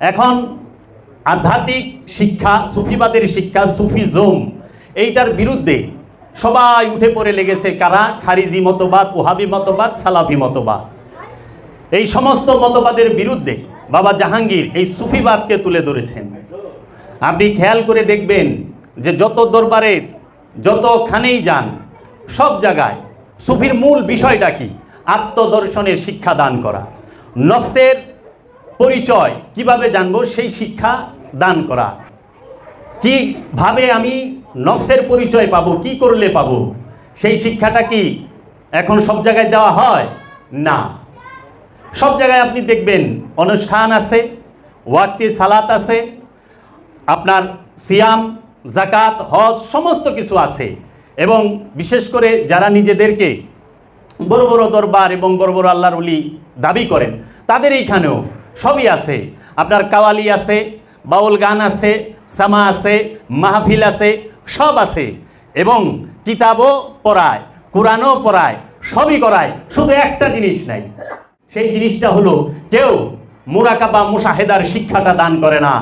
এখন আধ্যাত্মিক শিক্ষা, সুফিবাদের শিক্ষা, সুফিজম, এইটার বিরুদ্ধে সবাই উঠে পড়ে লেগেছে কারা? খারিজি মতবাদ, ওহাবি মতবাদ, সালাফি মতবাদ। এই সমস্ত মতবাদের বিরুদ্ধে বাবা জাহাঙ্গীর এই সুফিবাদকে তুলে ধরেছেন। আপনি খেয়াল করে দেখবেন যে যত দরবারের, যতখানেই যান, সব জায়গায় সুফির মূল বিষয়টা কি? আত্মদর্শনের শিক্ষা দান করা। নফসের পরিচয় কীভাবে জানব? সেই শিক্ষা দান করা। কীভাবে আমি নফসের পরিচয় পাবো? কি করলে পাবো? সেই শিক্ষাটা কি এখন সব জায়গায় দেওয়া হয়? না। সব জায়গায় আপনি দেখবেন অনুষ্ঠান আছে, ওয়াক্তি সালাত আছে, আপনার সিয়াম জাকাত হজ, সমস্ত কিছু আছে। এবং বিশেষ করে যারা নিজেদেরকে বড় বড় দরবার এবং বড় বড় আল্লাহর উলি দাবি করেন, তাদের এইখানেও সবই আছে। আপনার কাওয়ালি আছে, বাউল গান আছে, সামা আছে, মাহফিল আছে, সব আছে। এবং কিতাবও পড়ায়, কোরআনও পড়ায়, সবই করায়, শুধু একটা জিনিস নাই। সেই জিনিসটা হলো কেউ মুরাকাবা মুশাহেদার শিক্ষাটা দান করে না।